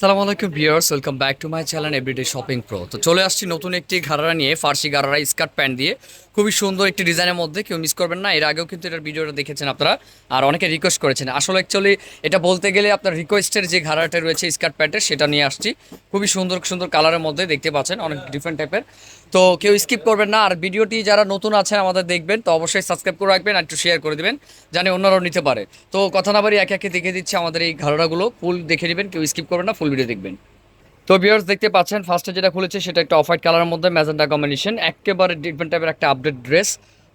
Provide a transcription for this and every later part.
সালাম আলাইকুম viewers, welcome back to my channel everyday shopping pro. তো চলে আসছি নতুন একটি ঘাড়ারা নিয়ে, ফার্সি ঘাড়ারা স্কার্ট প্যান্ট দিয়ে। খুবই সুন্দর একটি ডিজাইনের মধ্যে, কেউ মিস করবেন না। এর আগেও কিন্তু এটার ভিডিওটা দেখেছেন আপনারা, আর অনেকে রিকোয়েস্ট করেছেন। আসলে অ্যাকচুয়ালি এটা বলতে গেলে আপনার রিকোয়েস্টের যে ঘাড়াটা রয়েছে, স্কার্ট প্যান্টের, সেটা নিয়ে আসছি। খুবই সুন্দর সুন্দর কালারের মধ্যে দেখতে পাচ্ছেন, অনেক ডিফারেন্ট টাইপের তো কেউ স্কিপ করবেন না। আর ভিডিওটি যারা নতুন আছেন আমাদের দেখবেন, তো অবশ্যই সাবস্ক্রাইব করে রাখবেন আর একটু শেয়ার করে দেবেন, জানি অন্যরাও নিতে পারে। তো কথা না বাড়ি একে একে দেখে দিচ্ছে আমাদের এই ঘাড়াগুলো ফুল দেখে নেবেন, কেউ স্কিপ করবেন না ফুল ভিডিও দেখবেন। তো ভিউয়ার্স দেখতে পাচ্ছেন ফার্স্টে যেটা খুলেছে সেটা একটা অফ হোয়াইট কালারের মধ্যে ম্যাজেন্ডা কম্বিনেশন একেবারে ডিফারেন্ট টাইপের একটা আপডেট ড্রেস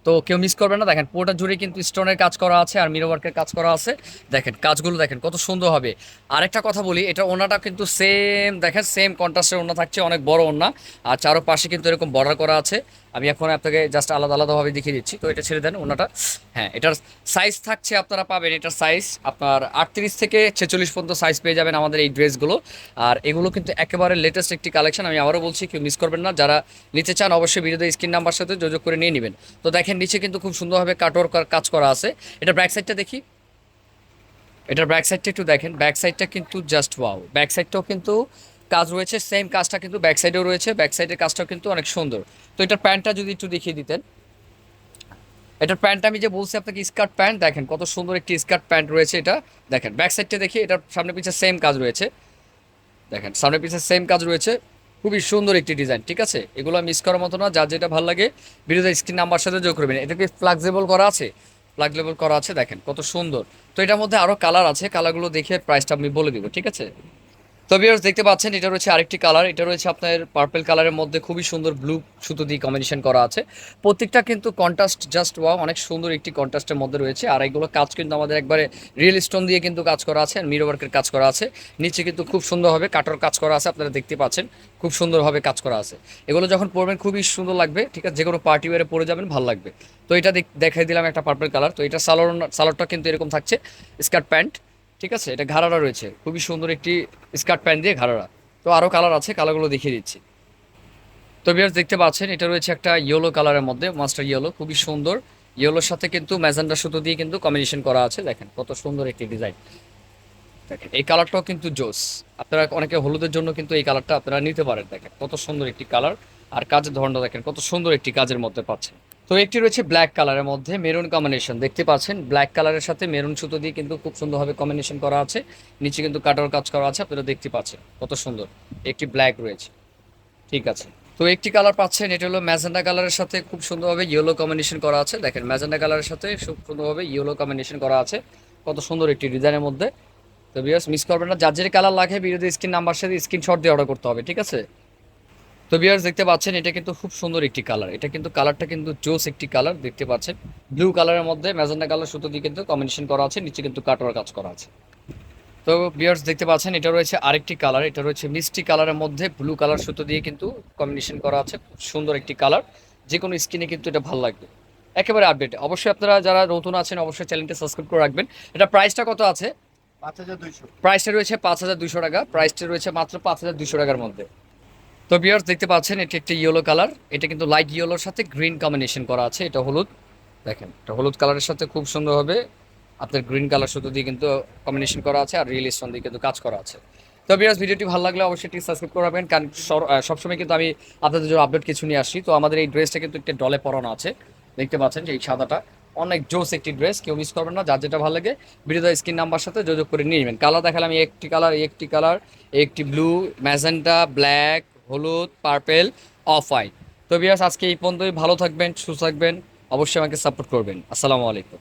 তো কেউ মিস করবে না। দেখেন, পুরোটা জুড়ে কিন্তু স্টোনের কাজ করা আছে আর মিরো ওয়ার্কের কাজ করা আছে। দেখেন, কাজগুলো দেখেন, কত সুন্দর হবে। আরেকটা কথা বলি, এটা ওনাটা কিন্তু সেম দেখেন সেম কন্ট্রাস্টের ওনা থাকছে, অনেক বড় ওনা আর চারো পাশে কিন্তু এরকম বর্ডার করা আছে। আমি এখন আপনাকে জাস্ট আলাদা আলাদাভাবে দেখিয়ে দিচ্ছি। তো এটা ছেড়ে দেন ওনাটা হ্যাঁ এটার সাইজ থাকছে, আপনারা পাবেন এটার সাইজ আপনার আটত্রিশ থেকে ছেচল্লিশ পর্যন্ত সাইজ পেয়ে যাবেন আমাদের এই ড্রেসগুলো আর এগুলো কিন্তু একেবারে লেটেস্ট একটি কালেকশন আমি আবারও বলছি, কেউ মিস করবেন না। যারা নিতে চান, অবশ্যই ভিডিওতে স্ক্রিন নাম্বার সাথে যোগাযোগ করে নিয়ে নেবেন। তো দেখেন নিচে কিন্তু খুব সুন্দরভাবে কাটওয়ার কাজ করা আছে। এটা ব্যাক সাইডটা দেখি। এটার ব্যাক সাইডটা একটু দেখেন। ব্যাক সাইডটা কিন্তু জাস্ট ওয়াও ব্যাক সাইডটাও কিন্তু কাজ রয়েছে। সেম কাজটা কিন্তু ব্যাক সাইডেও রয়েছে। ব্যাক সাইডের কাজটাও কিন্তু অনেক সুন্দর। তো এটার প্যান্টটা যদি একটু দেখিয়ে দিতেন। এটার প্যান্টটা আমি যে বলছি আপনাকে স্কার্ট প্যান্ট দেখেন কত সুন্দর একটি স্কার্ট প্যান্ট রয়েছে এটা। দেখেন ব্যাক সাইডটা দেখি। এটার সামনে পিছে সেম কাজ রয়েছে। দেখেন, সামনে পিছে সেম কাজ রয়েছে। খুবই সুন্দর একটি ডিজাইন ঠিক আছে? এগুলো মিস করার মতো না, যার যেটা ভালো লাগে ভিডিওতে স্ক্রিন নাম্বার সাথে যোগ করবেন। এটা কি ফ্লেক্সিবল করা আছে? ফ্লাক্সিবল করা আছে, দেখেন, কত সুন্দর। তো এটার মধ্যে আরও কালার আছে কালারগুলো দেখে প্রাইসটা আমি বলে দিব, ঠিক আছে? তো ভিউয়ার্স দেখতে পাচ্ছেন, এটা রয়েছে আরেকটি কালার এটা রয়েছে আপনার পার্পল কালারের মধ্যে খুবই সুন্দর ব্লু সুতো দিয়ে কম্বিনেশন করা আছে। প্রত্যেকটা কিন্তু কন্ট্রাস্ট জাস্ট ওয়া অনেক সুন্দর একটি কন্ট্রাস্টের মধ্যে রয়েছে। আর এগুলো কাজ কিন্তু আমাদের একবারে রিয়েল স্টোন দিয়ে কিন্তু কাজ করা আছে আর মিরো ওয়ার্কের কাজ করা আছে। নিচে কিন্তু খুব সুন্দরভাবে কাটর কাজ করা আছে, আপনারা দেখতে পাচ্ছেন, খুব সুন্দরভাবে কাজ করা আছে। এগুলো যখন পরবেন, খুবই সুন্দর লাগবে, ঠিক আছে? যে কোনো পার্টি ওয়ারে পরে যাবেন, ভালো লাগবে। তো এটা দেখ- দেখাই দিলাম একটা পার্পল কালার তো এটা সালোয়ার সালোয়ারটা কিন্তু এরকম থাকছে স্কার্ট প্যান্ট ঠিক আছে? এটা ঘাড়ারা রয়েছে। খুবই সুন্দর একটি স্কার্ট প্যান্ট দিয়ে ঘাড়ারা। তো আরও কালার আছে, কালারগুলো দেখিয়ে দিচ্ছি। তো বিয়ার্স দেখতে পাচ্ছেন, এটা রয়েছে একটা ইয়েলো কালারের মধ্যে মাস্টার ইয়েলো খুবই সুন্দর। ইয়েলোর সাথে কিন্তু ম্যাজেন্ডা সুতো দিয়ে কিন্তু কম্বিনেশন করা আছে, দেখেন কত সুন্দর একটি ডিজাইন দেখেন, এই কালারটাও কিন্তু জোস। আপনারা অনেকে হলুদের জন্য কিন্তু এই কালারটা আপনারা নিতে পারেন, দেখেন কত সুন্দর একটি কালার আর কাজের ধরনটা দেখেন, কত সুন্দর একটি কাজের মধ্যে পাচ্ছেন। তো একটি রয়েছে ব্ল্যাক কালারের মধ্যে মেরুন কম্বিনেশন দেখতে পাচ্ছেন ব্ল্যাক কালারের সাথে মেরুন সুতো দিয়ে কিন্তু খুব সুন্দরভাবে কম্বিনেশন করা আছে। নিচে কিন্তু কাটার কাজ করা আছে, আপনারা দেখতে পাচ্ছেন, কত সুন্দর। একটি ব্ল্যাক রয়েছে, ঠিক আছে। তো একটি কালার পাচ্ছেন, এটা হলো ম্যাজেন্ডা কালারের সাথে খুব সুন্দরভাবে ইয়েলো কম্বিনেশন করা আছে। দেখেন ম্যাজেন্ডা কালারের সাথে খুব সুন্দরভাবে ইয়েলো কম্বিনেশন করা আছে। কত সুন্দর একটি ডিজাইনের মধ্যে। তো বিয়ার্স মিস করবেন না, যার যে কালার লাগে ভিডিওতে স্ক্রিন নাম্বার সাথে স্ক্রিনশট দিয়ে অর্ডার করতে হবে, ঠিক আছে? তো বিয়ার্স দেখতে পাচ্ছেন এটা কিন্তু খুব সুন্দর একটি কালার এটা কিন্তু কালারটা কিন্তু জোস একটি কালার দেখতে পাচ্ছেন। ব্লু কালারের মধ্যে ম্যাজেন্ডা কালার সুতো দিয়ে কিন্তু কম্বিনেশন করা আছে নিচে কিন্তু কাটোয়ার কাজ করা আছে। তো বিয়ার্স দেখতে পাচ্ছেন এটা রয়েছে আরেকটি কালার এটা রয়েছে মিষ্টি কালারের মধ্যে ব্লু কালার সুতো দিয়ে কিন্তু কম্বিনেশন করা আছে খুব সুন্দর একটি কালার যে কোনো স্কিনে কিন্তু এটা ভালো লাগবে। একেবারে আপডেট অবশ্যই আপনারা যারা নতুন আছেন অবশ্যই চ্যানেলটা সাবস্ক্রাইব করে রাখবেন। এটা প্রাইসটা কত আছে? পাঁচ হাজার দুইশো। প্রাইসটা রয়েছে পাঁচ হাজার দুশো টাকা। প্রাইসটা রয়েছে মাত্র পাঁচ হাজার দুশো টাকার মধ্যে। তো বিয়ার্স দেখতে পাচ্ছেন, এটি একটি ইয়েলো কালার এটা কিন্তু লাইট ইয়েলোর সাথে গ্রিন কম্বিনেশন করা আছে। এটা হলুদ। দেখেন, এটা হলুদ কালারের সাথে খুব সুন্দরভাবে আপনার গ্রিন কালার সুতো দিয়ে কিন্তু কম্বিনেশন করা আছে আর রিয়েল স্টোন দিয়ে কিন্তু কাজ করা আছে। তো বিয়ার্স ভিডিওটি ভালো লাগলে অবশ্যই একটি সাবস্ক্রাইব করবেন কারণ সবসময় কিন্তু আমি আপনাদের জন্য আপডেট কিছু নিয়ে আসি তো আমাদের এই ড্রেসটা কিন্তু একটা ডলে পরানো আছে। দেখতে পাচ্ছেন যে এই সাদাটা। অনেক জোস একটি ড্রেস কেউ মিস করবেন না। যার যেটা ভালো লাগে, ভিডিওতে স্ক্রিন নাম্বার সাথে যোগাযোগ করে নিয়ে নেবেন। কালার দেখালাম একটি কালার একটি কালার একটি ব্লু ম্যাজেন্টা ব্ল্যাক হলুদ পার্পেল অফ হোয়াইট তো বিয়াস আজকে এই পর্যন্তই। ভালো থাকবেন, সুস্থ থাকবেন। অবশ্যই আমাকে সাপোর্ট করবেন। আসসালামু আলাইকুম।